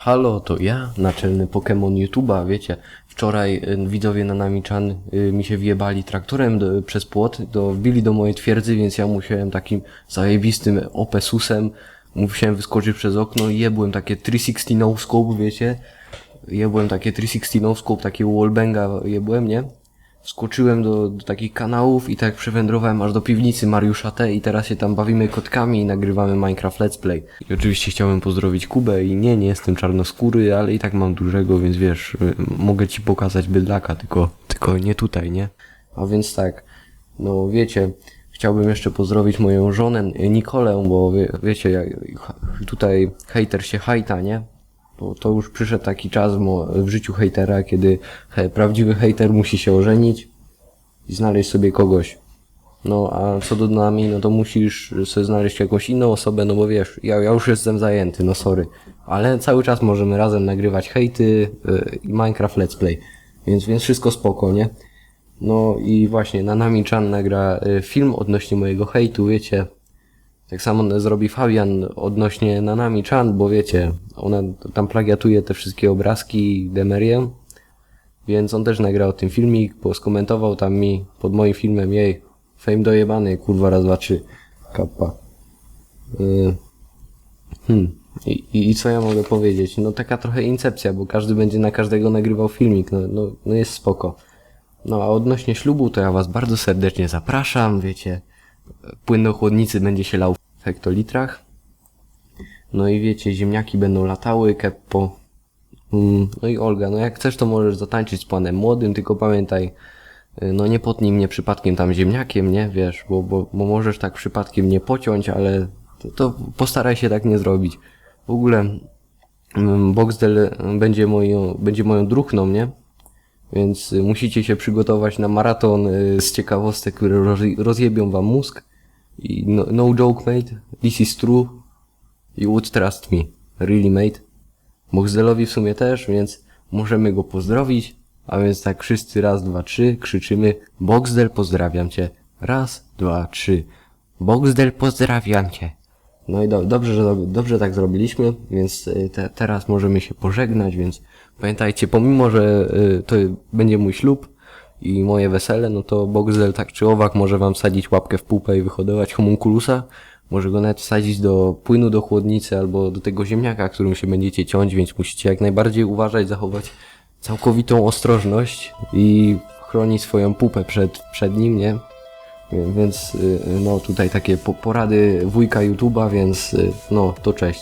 Halo, to ja, naczelny Pokémon YouTube'a, wiecie, wczoraj y, widzowie na Nami-chan y, mi się wjebali traktorem do, przez płot, do, wbili do mojej twierdzy, więc ja musiałem takim zajebistym opesusem, musiałem wyskoczyć przez okno i jebłem takie 360 no scope, wiecie, jebłem takie 360 no scope, takiego wallbanga jebłem, nie? Wskoczyłem do, do takich kanałów i tak przewędrowałem aż do piwnicy Mariusza T i teraz się tam bawimy kotkami i nagrywamy Minecraft Let's Play. I oczywiście chciałem pozdrowić Kubę i nie, nie jestem czarnoskóry, ale i tak mam dużego, więc wiesz, y, mogę ci pokazać bydlaka, tylko, tylko nie tutaj, nie? A więc tak, no wiecie, chciałbym jeszcze pozdrowić moją żonę Nikolę, bo wie, wiecie, tutaj hejter się hajta, nie? Bo to już przyszedł taki czas w, życiu hejtera, kiedy prawdziwy hejter musi się ożenić i znaleźć sobie kogoś. No a co do nami, no to musisz sobie znaleźć jakąś inną osobę, no bo wiesz, ja, ja już jestem zajęty, no sorry. Ale cały czas możemy razem nagrywać hejty yy, i Minecraft Let's Play. Więc, więc wszystko spoko, nie? No i właśnie, na nami Chan nagra y, film odnośnie mojego hejtu, wiecie. Tak samo zrobi Fabian odnośnie Nanami Chan, bo wiecie, ona tam plagiatuje te wszystkie obrazki Demerię, więc on też nagrał ten filmik, bo skomentował tam mi pod moim filmem jej fame dojebany, kurwa raz, dwa, trzy, kappa. Yy. Hmm. I, i, I co ja mogę powiedzieć? No taka trochę incepcja, bo każdy będzie na każdego nagrywał filmik, no, no, no jest spoko. No a odnośnie ślubu, to ja was bardzo serdecznie zapraszam, wiecie, płyn do chłodnicy będzie się lał w hektolitrach. No i wiecie, ziemniaki będą latały, keppo. Mm, no i Olga, no jak chcesz, to możesz zatańczyć z panem młodym, tylko pamiętaj, y, no nie potnij mnie przypadkiem tam ziemniakiem, nie, wiesz, bo, bo, bo możesz tak przypadkiem nie pociąć, ale to, to postaraj się tak nie zrobić. W ogóle mm, Boxdel będzie moją, będzie moją druchną, nie? Więc y, musicie się przygotować na maraton y, z ciekawostek, które roz- rozjebią wam mózg. I no, no joke, mate. This is true. You would trust me. Really, mate. Boxdelowi w sumie też, więc możemy go pozdrowić. A więc tak wszyscy raz, dwa, trzy krzyczymy Boxdel pozdrawiam cię. Raz, dwa, trzy. Boxdel pozdrawiam cię. No i do, dobrze, że dobrze tak zrobiliśmy, więc y, te, teraz możemy się pożegnać, więc pamiętajcie, pomimo, że y, to będzie mój ślub i moje wesele, no to Boxdel tak czy owak może wam wsadzić łapkę w pupę i wyhodować homunculusa. Może go nawet wsadzić do płynu do chłodnicy albo do tego ziemniaka, którym się będziecie ciąć, więc musicie jak najbardziej uważać, zachować całkowitą ostrożność i chronić swoją pupę przed, przed nim, nie? Więc y, no tutaj takie po- porady wujka YouTube'a, więc y, no to cześć.